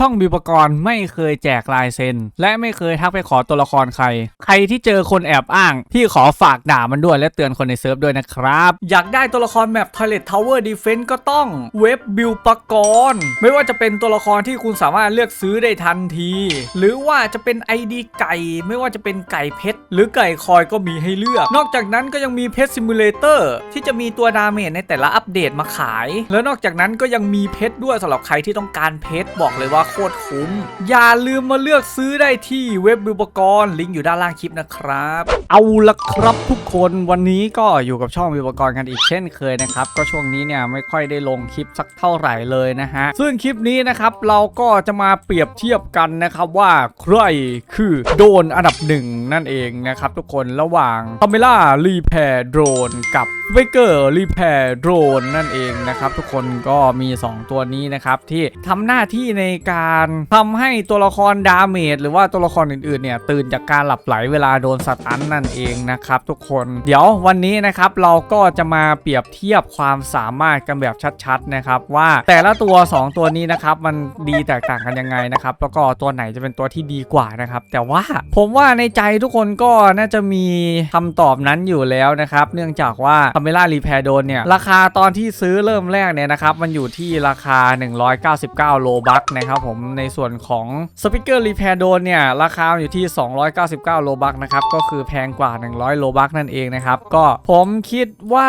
ช่องบิวปกรณ์ไม่เคยแจกลายเซ็น และไม่เคยทักไปขอตัวละครใคร ใครที่เจอคนแอบอ้าง พี่ขอฝากด่ามันด้วยและเตือนคนในเซิร์ฟด้วยนะครับ อยากได้ตัวละครแมป Toilet Tower Defense ก็ต้องเว็บบิวปกรณ์ไม่ว่าจะเป็นตัวละครที่คุณสามารถเลือกซื้อได้ทันที หรือว่าจะเป็น ID ไก่ ไม่ว่าจะเป็นไก่เพชรหรือไก่คอยก็มีให้เลือก นอกจากนั้นก็ยังมีเพชรซิมูเลเตอร์ที่จะมีตัวดาเมจในแต่ละอัปเดตมาขาย แล้วนอกจากนั้นก็ยังมีเพชรด้วยสำหรับใครที่ต้องการเพชรบอกเลยว่าโคตรคุ้ม อย่าลืมมาเลือกซื้อได้ที่เว็บบิวปกรณ์ลิงก์อยู่ด้านล่างคลิปนะครับ เอาละครับทุกคนวันนี้ก็อยู่กับช่องวิวปกรณ์กันอีกเช่นเคยนะครับ ก็ช่วงนี้เนี่ยไม่ค่อยได้ลงคลิปสักเท่าไหร่เลยนะฮะ ซึ่งคลิปนี้นะครับเราก็จะมาเปรียบเทียบกันนะครับว่าใครคือโดนอันดับหนึ่งนั่นเองนะครับทุกคนระหว่างคาเมล่ารีแพร์โดรนกับเวเกอร์รีแพร์โดรนนั่นเองนะครับทุกคนก็มี 2 ตัวนี้นะครับที่ทำหน้าที่ในการทำให้ตัวละครดาเมจหรือว่าตัวละครอื่นๆเนี่ยตื่นจากการหลับไหลเวลาโดนสตันนั่นเองนะครับทุกคนเดี๋ยววันนี้นะครับเราก็จะมาเปรียบเทียบความสามารถกันแบบชัดๆนะครับว่าแต่ละตัว 2 ตัวนี้นะครับมันดีแตกต่างกันยังไงนะครับแล้วก็ตัวไหนจะเป็นตัวที่ดีกว่านะครับแต่ว่าผมว่าในใจทุกคนก็น่าจะมีคำตอบนั้นอยู่แล้วนะครับเนื่องจากว่าคาเมล่ารีแพร์โดนเนี่ยราคาตอนที่ซื้อเริ่มแรกเนี่ยนะครับมันอยู่ที่ราคา 199 โลบักนะครับนะครับผมในส่วนของสปิเกอร์รีแพร์โดนเนี่ย ราคาอยู่ที่ 299 โลบัคนะครับ ก็คือแพงกว่า 100 โลบัคนั่นเองนะครับ ก็ผมคิดว่า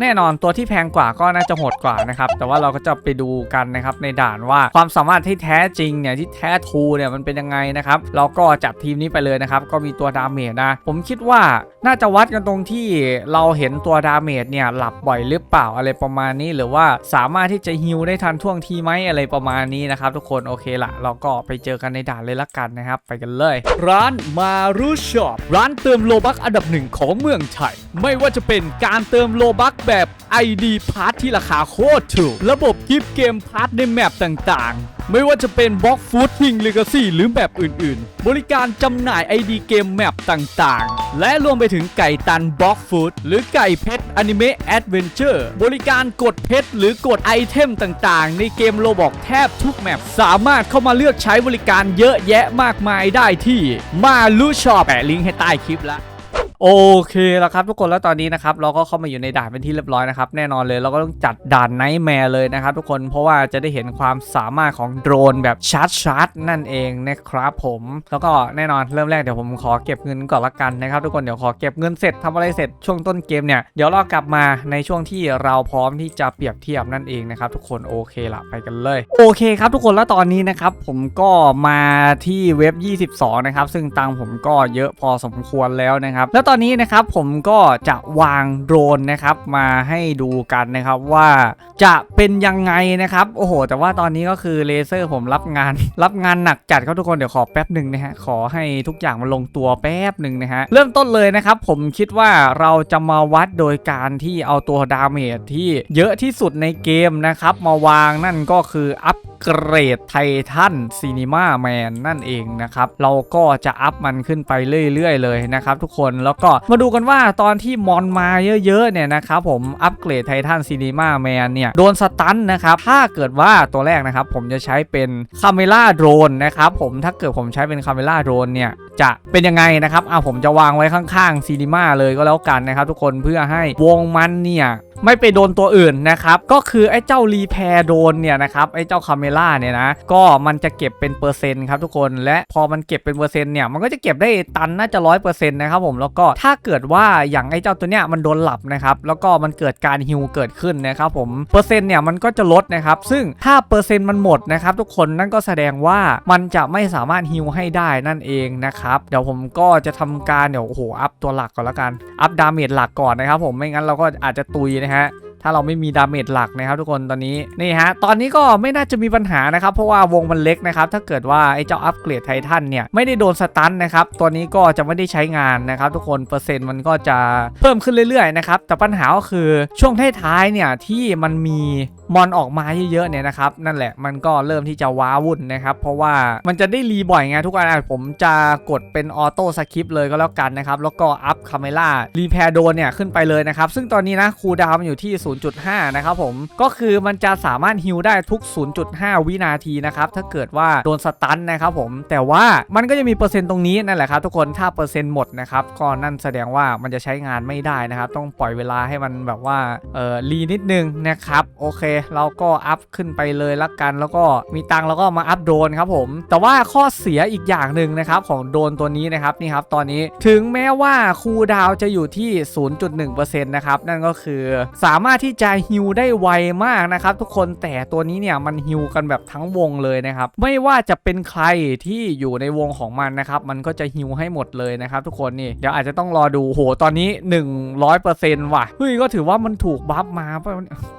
แน่นอนตัวที่แพงกว่าก็น่าจะโหดกว่านะครับ แต่ว่าเราก็จะไปดูกันนะครับในด่านว่าความสามารถที่แท้จริงเนี่ยที่แท้ทูเนี่ยมันเป็นยังไงนะครับเราก็จัดทีมนี้ไปเลยนะครับก็มีตัวดาเมจนะผมคิดว่าน่าจะวัดกันตรงที่เราเห็นตัวดาเมจเนี่ยหลับบ่อยหรือเปล่าอะไรประมาณนี้ หรือว่าสามารถที่จะฮิลได้ทันท่วงทีไหมอะไรประมาณนี้นะครับทุกคนโอเคละเราก็ไปเจอกันในด่านเลยละกันนะครับ ไปกันเลย ร้านมารูช็อปร้านเติมโลบักอันดับหนึ่งของเมืองไทย ไม่ว่าจะเป็นการเติมโลบักแบบ ID พาร์ทที่ราคาโคตรถูก ระบบกิฟต์เกมพาร์ทในแมปต่างๆ ไม่ว่าจะเป็นบล็อกฟูดทิงเลกาซี่หรือแบบอื่นๆ บริการจำหน่าย ID เกมแมปต่างๆ และรวมไปถึงไก่ตันบล็อกฟูดหรือไก่เพชรอนิเมะแอดเวนเจอร์บริการกดเพชรหรือกดไอเทมต่างๆ ในเกมโลบอกแทบทุกแมปสามารถเข้ามาเลือกใช้บริการเยอะแยะมากมายได้ที่มาลูชอปแปะลิงก์ให้ใต้คลิปละ โอเคแล้วครับทุกคนแล้วตอนนี้นะครับเราก็เข้ามาอยู่ในด่านเป็นที่เรียบร้อยนะครับแน่นอนเลยเราก็ต้องจัดด่านไนท์แมร์เลยนะครับทุกคนเพราะว่าจะได้เห็นความสามารถของโดรนแบบชัดๆนั่นเองนะครับผมแล้วก็แน่นอนเริ่มแรกเดี๋ยวผมขอเก็บเงินก่อนละกันนะครับทุกคนเดี๋ยวขอเก็บเงินเสร็จทำอะไรเสร็จช่วงต้นเกมเนี่ยเดี๋ยวเรากลับมาในช่วงที่เราพร้อมที่จะเปรียบเทียบนั่นเองนะครับทุกคนโอเคละไปกันเลย โอเคครับทุกคนแล้วตอนนี้นะครับผมก็มาที่เว็บ 22 นะครับซึ่งตังค์ผมก็เยอะพอสมควรแล้วนะครับแล้วตอนนี้นะครับผมก็จะวางโดรนนะครับมาให้ดูกันนะครับว่าจะเป็นยังไงนะครับโอ้โห แต่ว่าตอนนี้ก็คือเลเซอร์ผมรับงาน รับงานหนักจัดครับทุกคนเดี๋ยวขอแป๊บหนึ่งนะฮะขอให้ทุกอย่างมันลงตัวแป๊บหนึ่งนะฮะเริ่มต้นเลยนะครับผมคิดว่าเราจะมาวัดโดยการที่เอาตัวดาเมจที่เยอะที่สุดในเกมนะครับมาวางนั่นก็คืออัพเกรดไททันซีนีมาแมนนั่นเองนะครับเราก็จะอัพมันขึ้นไปเรื่อยๆ เลยนะครับทุกคนแล้วก็มาดูกันว่าตอนที่มอนมาเยอะๆเนี่ยนะครับผมอัปเกรดไททันซีนีมาแมนเนี่ยโดนสตันนะครับถ้าเกิดว่าตัวแรกนะครับผมจะใช้เป็นคาเมล่าโดรนนะครับผมถ้าเกิดผมใช้เป็นคาเมล่าโดรนเนี่ย จะเป็นยังไงนะครับอ่าผมจะวางไว้ข้างๆซีนีมาเลยก็แล้วกันนะครับทุกคนเพื่อให้วงมันเนี่ยไม่ไปโดนตัวอื่นนะครับ ก็คือไอ้เจ้ารีแพร์โดนเนี่ยนะครับไอ้เจ้าคาเมล่าเนี่ยนะก็มันจะเก็บเป็นเปอร์เซ็นต์ครับทุกคนและพอมันเก็บเป็นเปอร์เซ็นต์เนี่ยมันก็จะเก็บได้ตันน่าจะร้อยเปอร์เซ็นต์นะครับผมแล้วก็ถ้าเกิดว่าอย่างไอ้เจ้าตัวเนี้ยมันโดนหลับนะครับแล้วก็มันเกิดการฮิวเกิดขึ้นนะครับผมเปอร์เซ็นต์เนี่ยมันก็จะลดนะครับซึ่งถ้าเปอร์เซ็นต์มันหมดนะครับทุกคนนั่นก็แสดงว่ามันจะไม่สามารถฮิวให้ได้นั่นเองนะครับเดี๋ยวผมก็จะทำการเดี๋ยวโอ้โหอัพตัวหลักก่อนละกันอัพดาเมจหลักก่อนนะครับ ผมไม่งั้นเราก็อาจจะตุยนะฮะถ้าเราไม่มีดาเมจหลักนะครับทุกคนตอนนี้นี่ฮะตอนนี้ก็ไม่น่าจะมีปัญหานะครับ เพราะว่าวงมันเล็กนะครับ ถ้าเกิดว่าไอ้เจ้าอัปเกรดไททันเนี่ยไม่ได้โดนสตันนะครับตัวนี้ก็จะไม่ได้ใช้งานนะครับ ทุกคนเปอร์เซ็นต์มันก็จะเพิ่มขึ้นเรื่อยๆนะครับแต่ปัญหาก็คือช่วงท้ายๆเนี่ยที่มันมี มอนออกมาเยอะๆเนี่ยนะครับนั่นแหละมันก็เริ่มที่จะว้าวุ่นนะครับเพราะว่ามันจะได้รีบ่อยไงทุกอะผมจะกดเป็นออโต้สคริปเลยก็แล้วกันนะครับแล้วก็อัพคาเมล่ารีแพร์โดนเนี่ยขึ้นไปเลยนะครับซึ่งตอนนี้นะคูดาวมันอยู่ที่ 0.5 นะครับผมก็คือมันจะสามารถฮิลได้ทุก 0.5 วินาทีนะครับถ้าเกิดว่าโดนสตันนะครับผมแต่ว่ามันก็จะมีเปอร์เซ็นต์ตรงนี้นั่นแหละครับทุกคนถ้าเปอร์เซ็นต์หมดนะครับก็นั่นแสดงว่ามันจะใช้งานไม่ได้นะครับต้องปล่อยเวลาให้มันแบบว่าเออรีนิดนึงนะครับโอเคเราก็อัพขึ้นไปเลยละกัน แล้วก็มีตังค์แล้วก็มาอัพโดนครับผม แต่ว่าข้อเสียอีกอย่างหนึ่งนะครับของโดนตัวนี้นะครับนี่ครับตอนนี้ถึงแม้ว่าคูดาวจะอยู่ที่ 0.1%นะครับนั่นก็คือสามารถที่จะฮิลได้ไวมากนะครับทุกคนแต่ตัวนี้เนี่ยมันฮิลกันแบบทั้งวงเลยนะครับไม่ว่าจะเป็นใครที่อยู่ในวงของมันนะครับมันก็จะฮิลให้หมดเลยนะครับทุกคนนี่เดี๋ยวอาจจะต้องรอดูโหตอนนี้ 100%ว่ะเฮ้ยก็ถือว่ามันถูกบัฟมา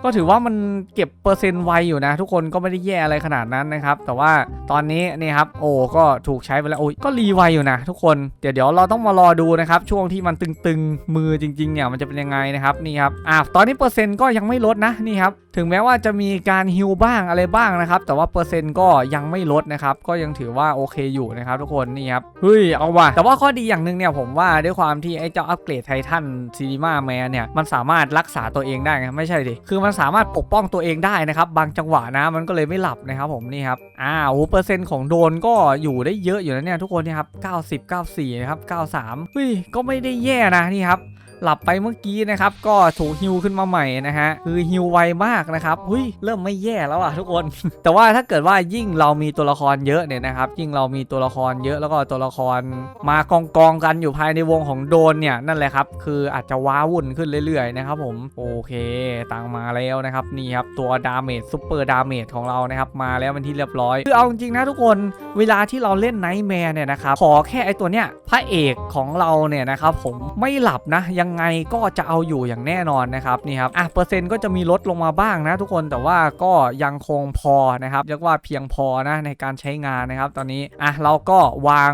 ก็ถือว่ามันเก็บเปอร์เซ็นต์ไวอยู่นะ ทุกคนก็ไม่ได้แย่อะไรขนาดนั้นนะครับ แต่ว่าตอนนี้นี่ครับโอ้ก็ถูกใช้ไปแล้วโอ้ยก็รีไวอยู่นะทุกคนเดี๋ยวเดี๋ยวเราต้องมารอดูนะครับช่วงที่มันตึงๆมือจริงๆเนี่ยมันจะเป็นยังไงนะครับนี่ครับอ่าตอนนี้เปอร์เซ็นต์ก็ยังไม่ลดนะนี่ครับถึงแม้ว่าจะมีการฮิลบ้างอะไรบ้างนะครับแต่ว่าเปอร์เซ็นต์ก็ยังไม่ลดนะครับก็ยังถือว่าโอเคอยู่นะครับทุกคนนี่ครับเฮ้ยเอาว่ะแต่ว่าข้อดีอย่างหนึ่งเนี่ยผมว่าด้วยความที่ไอ้เจ้าอัปเกรดไททันซีนีมาแมนเนี่ยมันสามารถรักษาตัวเองได้ไงไม่ใช่ดิคือมันสามารถปกป้องตัวัวเองได้นะครับบางจังหวะนะมันก็เลยไม่หลับนะครับผมนี่ครับอ่าโอ้เปอร์เซ็นต์ของโดนก็อยู่ได้เยอะอยู่นะเนี่ยทุกคนนี่ครับ90 94นะครับ93เฮ้ยก็ไม่ได้แย่นะนี่ครับ หลับไปเมื่อกี้นะครับ ก็ถูกฮิวขึ้นมาใหม่นะฮะ คือฮิวไวมากนะครับเฮ้ยเริ่มไม่แย่แล้วอะทุกคน แต่ว่าถ้าเกิดว่ายิ่งเรามีตัวละครเยอะเนี่ยนะครับ ยิ่งเรามีตัวละครเยอะแล้วก็ตัวละครมากองกองกันอยู่ภายในวงของโดนเนี่ยนั่นแหละครับ คืออาจจะว้าวุ่นขึ้นเรื่อยๆนะครับผมโอเคตังมาแล้วนะครับนี่ครับตัวดาเมจซูเปอร์ดาเมจของเรานะครับมาแล้วเป็นที่เรียบร้อยคือเอาจริงนะทุกคนเวลาที่เราเล่นไนท์แมร์เนี่ยนะครับขอแค่ไอตัวเนี้ยพระเอกของเราเนี่ยนะครับผมไม่หลับนะยังไงก็จะเอาอยู่อย่างแน่นอนนะครับนี่ครับอะเปอร์เซ็นต์ก็จะมีลดลงมาบ้างนะทุกคนแต่ว่าก็ยังคงพอนะครับเรียกว่าเพียงพอนะในการใช้งานนะครับตอนนี้อะเราก็วาง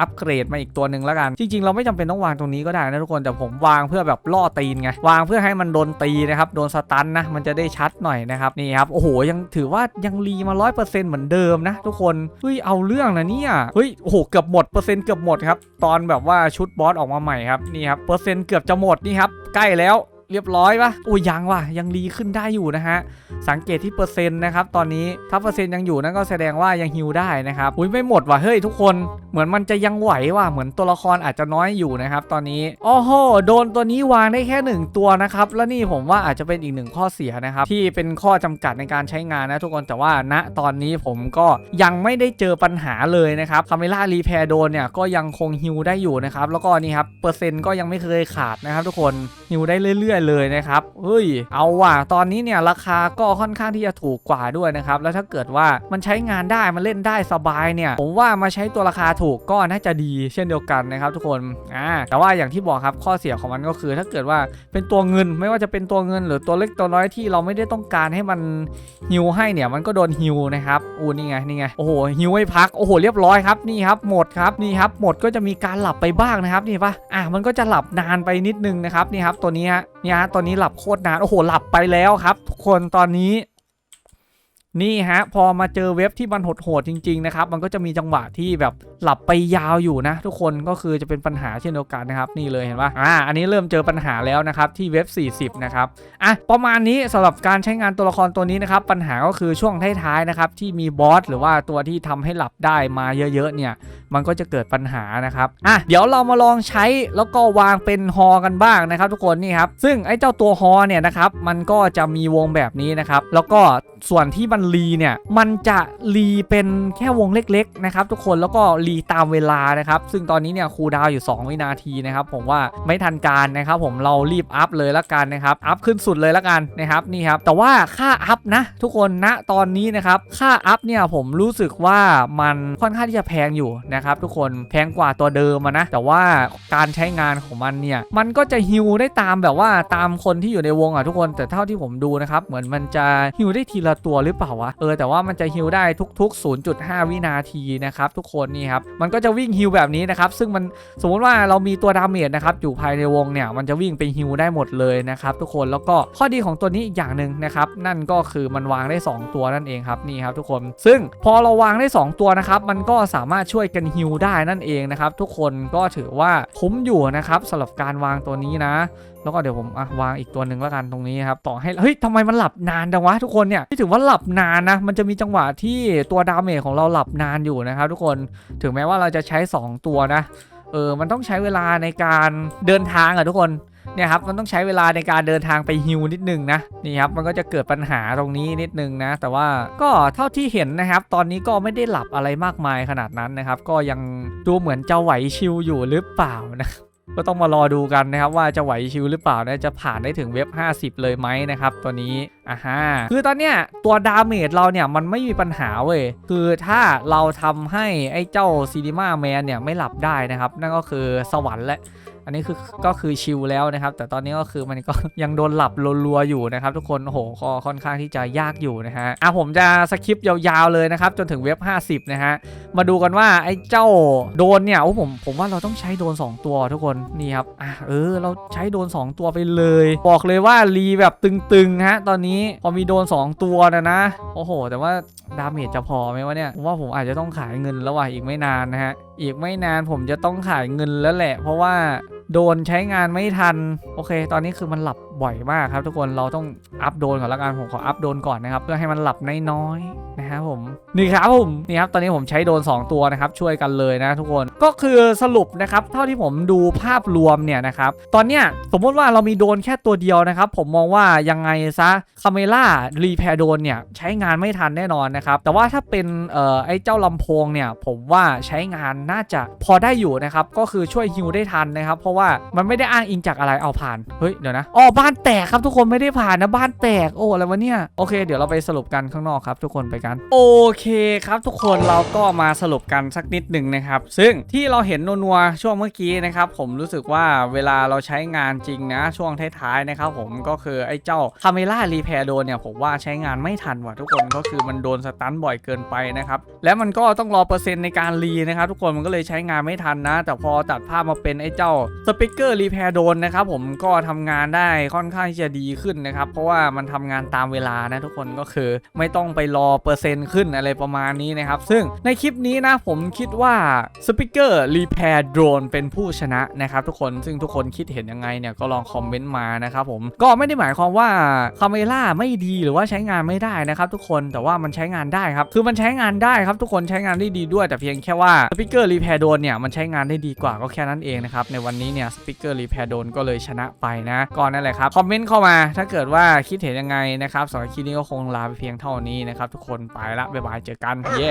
อัปเกรดมาอีกตัวหนึ่งแล้วกัน จริง ๆ เราไม่จำเป็นต้องวางตรงนี้ก็ได้นะทุกคนแต่ผมวางเพื่อแบบล่อตีนไงวางเพื่อให้มันโดนตีนะครับโดนสตันนะมันจะได้ชัดหน่อยนะครับนี่ครับโอ้โหยังถือว่ายังรีมา 100%เหมือนเดิมนะทุกคนเฮ้ยเอาเรื่องนะเนี่ยเฮ้ยโอ้โหเกือบหมดเปอร์เซ็นต์เกือบหมดครับตอนแบบว่าชุดบอสออกมาใหม่ครับนี่ครับเปอร์เซ็นต์เกือบจะหมดนี่ครับ ใกล้แล้ว เรียบร้อยปะโอ้ยยังว่ะยังรีขึ้นได้อยู่นะฮะสังเกตที่เปอร์เซ็นต์นะครับตอนนี้ถ้าเปอร์เซ็นต์ยังอยู่นั่นก็แสดงว่ายังฮิวได้นะครับอุ้ยไม่หมดว่ะเฮ้ยทุกคนเหมือนมันจะยังไหวว่ะเหมือนตัวละครอาจจะน้อยอยู่นะครับตอนนี้โอ้โหโดนตัวนี้วางได้แค่หนึ่งตัวนะครับแล้วนี่ผมว่าอาจจะเป็นอีกหนึ่งข้อเสียนะครับที่เป็นข้อจำกัดในการใช้งานนะทุกคนแต่ว่าณตอนนี้ผมก็ยังไม่ได้เจอปัญหาเลยนะครับคาเมล่ารีแพร์โดนเนี่ยก็ยังคงฮิวได้อยู่นะครับแล้วก็นี่ครับเปอร์เซ็นต์ก็ยังไม่เคยขาดนะครับทุกคนฮิวได้เรื่อยๆเลยนะครับเฮ้ยเอาว่ะตอนนี้เนี่ยราคาก็ค่อนข้างที่จะถูกกว่าด้วยนะครับแล้วถ้าเกิดว่ามันใช้งานได้มันเล่นได้สบายเนี่ย ผมว่ามาใช้ตัวราคาถูกก็น่าจะดีเช่นเดียวกันนะครับ ทุกคนอ่าแต่ว่าอย่างที่บอกครับข้อเสียของมันก็คือ ถ้าเกิดว่าเป็นตัวเงินไม่ว่าจะเป็นตัวเงิน หรือตัวเล็กตัวน้อยที่เราไม่ได้ต้องการให้มันฮิวให้เนี่ยมันก็โดนฮิวนะครับอู้นี่ไงนี่ไงโอ้โหฮิวให้พักโอ้โหเรียบร้อยครับนี่ครับหมดครับนี่ครับหมดก็จะมีการหลับไปบ้างนะครับนี่ปะอะมันก็จะหลับนานไปนิดนึงนะครับนี่ครับตัวนี้ฮะเนี่ยฮะตอนนี้หลับโคตรนานโอ้โหหลับไปแล้วครับ ทุกคนตอนนี้ นี่ฮะพอมาเจอเว็บที่มันโหดๆจริงๆนะครับมันก็จะมีจังหวะที่แบบหลับไปยาวอยู่นะ ทุกคนก็คือจะเป็นปัญหาเช่นเดียวกันนะครับนี่เลยเห็นปะอ่าอันนี้เริ่มเจอปัญหาแล้วนะครับที่เว็บ 40 นะครับอะประมาณนี้สำหรับการใช้งานตัวละครตัวนี้นะครับปัญหาก็คือช่วงท้ายๆนะครับที่มีบอสหรือว่าตัวที่ทำให้หลับได้มาเยอะๆเนี่ยมันก็จะเกิดปัญหานะครับอะเดี๋ยวเรามาลองใช้แล้วก็วางเป็นฮอกันบ้างนะครับ ทุกคนนี่ครับซึ่งไอ้เจ้าตัวฮอเนี่ยนะครับมันก็จะมีวงแบบนี้นะครับแล้วก็ส่วนที่มันรีเนี่ยมันจะรีเป็นแค่วงเล็กๆนะครับทุกคนแล้วก็รีตามเวลานะครับซึ่งตอนนี้เนี่ยคูดาวอยู่ 2 วินาทีนะครับผมว่าไม่ทันการนะครับผมเรารีบอัพเลยละกันนะครับอัพขึ้นสุดเลยละกันนะครับนี่ครับแต่ว่าค่าอัพนะทุกคนณตอนนี้นะครับค่าอัพเนี่ยผมรู้สึกว่ามันค่อนข้างที่จะแพงอยู่นะครับทุกคนแพงกว่าตัวเดิมนะแต่ว่าการใช้งานของมันเนี่ยมันก็จะฮิวได้ตามแบบว่าตามคนที่อยู่ในวงอะทุกคนแต่เท่าที่ผมดูนะครับเหมือนมันจะฮิวได้ทีละตัวหรือเปล่าวะ เออแต่ว่ามันจะฮิลได้ทุก ๆ 0.5 วินาทีนะครับทุกคนนี่ครับ มันก็จะวิ่งฮิลแบบนี้นะครับ ซึ่งมันสมมติว่าเรามีตัวดาเมจนะครับอยู่ภายในวงเนี่ยมันจะวิ่งไปฮิลได้หมดเลยนะครับทุกคนแล้วก็ข้อดีของตัวนี้อีกอย่างหนึ่งนะครับนั่นก็คือมันวางได้ 2 ตัวนั่นเองครับนี่ครับทุกคน ซึ่งพอเราวางได้ 2 ตัวนะครับมันก็สามารถช่วยกันฮิลได้นั่นเองนะครับทุกคนก็ถือว่าคุ้มอยู่นะครับสำหรับการวางตัวนี้นะ แล้วก็เดี๋ยวผมอะวางอีกตัวหนึ่งแล้วกันตรงนี้ครับต่อให้เฮ้ยทำไมมันหลับนานจังวะทุกคนเนี่ยที่ถือว่าหลับนานนะมันจะมีจังหวะที่ตัวดาเมจของเราหลับนานอยู่นะครับทุกคนถึงแม้ว่าเราจะใช้ 2 ตัวนะเออมันต้องใช้เวลาในการเดินทางอะทุกคนเนี่ยครับมันต้องใช้เวลาในการเดินทางไปฮิวนิดนึงนะนี่ครับมันก็จะเกิดปัญหาตรงนี้นิดนึงนะ แต่ว่าก็เท่าที่เห็นนะครับ ตอนนี้ก็ไม่ได้หลับอะไรมากมายขนาดนั้นนะครับ ก็ยังดูเหมือนจะไหวชิวอยู่หรือเปล่านะ ก็ต้องมารอดูกันนะครับว่าจะไหวชิวหรือเปล่านะจะผ่านได้ถึงเว็บ 50 เลยไหมนะครับตัวนี้อ่าฮะคือตอนเนี้ยตัวดาเมจเราเนี่ยมันไม่มีปัญหาเว้ยคือถ้าเราทำให้ไอ้เจ้าซีนิมาแมนเนี่ยไม่หลับได้นะครับ นั่นก็คือสวรรค์และ อันนี้คือก็คือชิลแล้วนะครับ แต่ตอนนี้ก็คือมันก็ยังโดนหลับรัวๆอยู่นะครับ ทุกคนโอ้โหก็ค่อนข้างที่จะยากอยู่นะฮะอะผมจะสคริปต์ยาวๆเลยนะครับ จนถึงเว็บ 50 นะฮะ มาดูกันว่าไอ้เจ้าโดนเนี่ยโอ้ผมผมว่าเราต้องใช้โดน 2 ตัวทุกคนนี่ครับอะเออ เราใช้โดน 2 ตัวไปเลย บอกเลยว่ารีแบบตึงๆฮะตอนนี้พอมีโดน 2 ตัวนะนะโอ้โห แต่ว่าดาเมจจะพอไหมวะเนี่ยผมว่าผมอาจจะต้องขายเงินแล้วว่ะอีกไม่นานนะฮะอีกไม่นานผมจะต้องขายเงินแล้วแหละ เพราะว่า โดนใช้งานไม่ทัน โอเค ตอนนี้คือมันหลับ บ่อยมากครับ ทุกคนเราต้องอัพโดนก่อนละกันผมขออัพโดนก่อนนะครับ เพื่อให้มันหลับน้อยๆนะครับผมนี่ครับผมนี่ครับตอนนี้ผมใช้โดน 2 ตัวนะครับ ช่วยกันเลยนะทุกคนก็คือสรุปนะครับ เท่าที่ผมดูภาพรวมเนี่ยนะครับ ตอนเนี้ยสมมติว่าเรามีโดนแค่ตัวเดียวนะครับ ผมมองว่ายังไงซะคาเมล่ารีแพร์โดนเนี่ยใช้งานไม่ทันแน่นอนนะครับแต่ว่าถ้าเป็นเอ่อไอ้เจ้าลำโพงเนี่ยผมว่าใช้งานน่าจะพอได้อยู่นะครับก็คือช่วยฮิวได้ทันนะครับ เพราะว่ามันไม่ได้อ้างอิงจากอะไรเอาผ่านเฮ้ยเดี๋ยวนะอ๋อบ้าานแตกครับทุกคนไม่ได้ผ่านนะบ้านแตกโอ้อะไรวะเนี่ยโอเค เดี๋ยวเราไปสรุปกันข้างนอกครับทุกคนไปกัน โอเคครับทุกคนเราก็มาสรุปกันสักนิดหนึ่งนะครับ ซึ่งที่เราเห็นนัวๆช่วงเมื่อกี้นะครับผมรู้สึกว่าเวลาเราใช้งานจริงนะ ช่วงท้ายๆนะครับผมก็คือไอ้เจ้าคาเมล่ารีแพร์โดนเนี่ยผมว่าใช้งานไม่ทันว่ะทุกคนก็คือมันโดนสตันบ่อยเกินไปนะครับแล้วมันก็ต้องรอเปอร์เซ็นต์ในการรีนะครับทุกคนมันก็เลยใช้งานไม่ทันนะ แต่พอตัดภาพมาเป็นไอ้เจ้าสปิเกอร์รีแพร์โดนนะครับผมก็ทำงานได้ค่อนข้างจะดีขึ้นนะครับ เพราะว่ามันทำงานตามเวลานะทุกคนก็คือไม่ต้องไปรอเปอร์เซ็นต์ขึ้นอะไรประมาณนี้นะครับ ซึ่งในคลิปนี้นะผมคิดว่าสปิเกอร์รีแพร์โดรนเป็นผู้ชนะนะครับทุกคนซึ่งทุกคนคิดเห็นยังไงเนี่ยก็ลองคอมเมนต์มานะครับผมก็ไม่ได้หมายความว่าคาเมล่าไม่ดีหรือว่าใช้งานไม่ได้นะครับทุกคนแต่ว่ามันใช้งานได้ครับคือมันใช้งานได้ครับทุกคนใช้งานได้ดีด้วยแต่เพียงแค่ว่าสปิเกอร์รีแพร์โดนเนี่ยมันใช้งานได้ดีกว่าก็แค่นั้นเองนะครับในวันนี้เนี่ยสปิเกอร์รีแพร์โดนก็เลยชนะไปนะก็นั่นแหละครับคอมเมนต์เข้ามาถ้าเกิดว่าคิดเห็นยังไงนะครับสำหรับคลิปนี้ก็คงลาไปเพียงเท่านี้นะครับทุกคนไปละบ๊ายบายเจอกันเย้